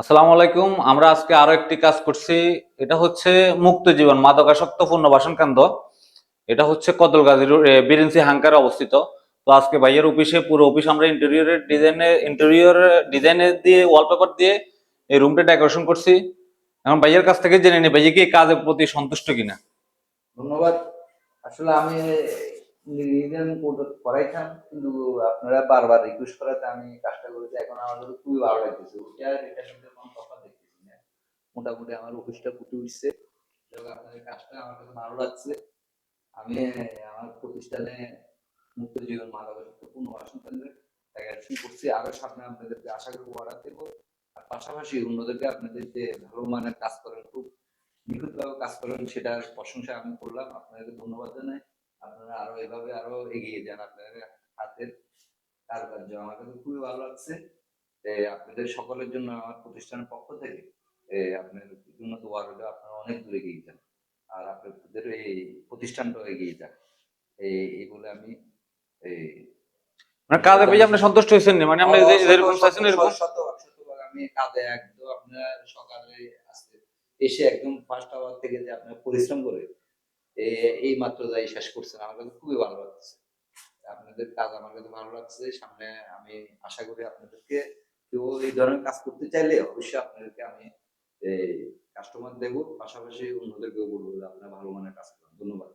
আসসালামু আলাইকুম। আমরা আজকে আরও একটি কাজ করছি। এটা হচ্ছে মুক্ত জীবন মাদকাসক্ত পুনর্বাসন কেন্দ্র। এটা হচ্ছে কদলগাজী বিরেন্সি হাঙ্কারে অবস্থিত। তো আজকে ভাইয়ের অফিসে পুরো অফিস আমরা ইন্টেরিয়রের ডিজাইনে ইন্টেরিয়র ডিজাইনে দিয়ে ওয়ালপেপার দিয়ে এই রুমটা ডেকোরেশন করছি। এখন ভাইয়ের কাছ থেকে জেনে নিই, ভাইয়া কি কাজের প্রতি সন্তুষ্ট কিনা? ধন্যবাদ। আসলে আমি রিভিশন করাইতাম, কিন্তু আপনারা বারবার রিকোয়েস্ট করাতে আমি কাজটা করেছি, এখন আমার খুবই ভালো লাগতেছে। ওটা এটা কিন্তু কোনো তফাৎ দেখতেছি না। মোটামুটি আমার অফিসটা ফুটে উঠছে। আপনাদের কাজটা আমার কাছে ভালো লাগছে। আমি, আমার প্রতিষ্ঠানে মুক্ত জীবন মাদকাসক্ত পুনর্বাসন কেন্দ্রে শুরু করছি, আরও সামনে আপনাদেরকে আশা করি অর্ডার দেবো। আর পাশাপাশি অন্যদেরকে আপনাদের যে ভালো মানের কাজ করেন খুব নিখুঁতভাবে কাজ করেন সেটার প্রশংসা আমি করলাম। আপনাদেরকে ধন্যবাদ জানাই। এভাবে আরও এগিয়ে যান আপনাদের হাতের কারুকার্য আমার কাছে খুবই ভালো লাগছে আপনাদের সকলের জন্য আমার প্রতিষ্ঠানের পক্ষ থেকে এ, আপনাদের জন্য দোয়া রইল আপনারা অনেক দূরে এগিয়ে যান আর আপনাদের এই প্রতিষ্ঠানটাও এগিয়ে যান। এই বলে আমি এই মানে কাজে ভাইয়া আপনি সন্তুষ্ট হয়েছেন মানে আপনি যে- যেরকম চাইছেন এরকম আমি কাজে একদম আপনার সকালে আসতে এসে একদম ফার্স্ট আওয়ার থেকে যে আপনার পরিশ্রম করে এই মাত্র যাই শেষ করছেন, আমার কাছে খুবই ভালো লাগছে আপনাদের কাজ আমার কাছে ভালো লাগছে সামনে আমি আশা করি আপনাদেরকে কেউ এই ধরনের কাজ করতে চাইলে অবশ্যই আপনাদেরকে আমি কাস্টমার দেবো। পাশাপাশি অন্যদেরকেও বলব যে আপনারা ভালো মানের কাজ করেন। ধন্যবাদ।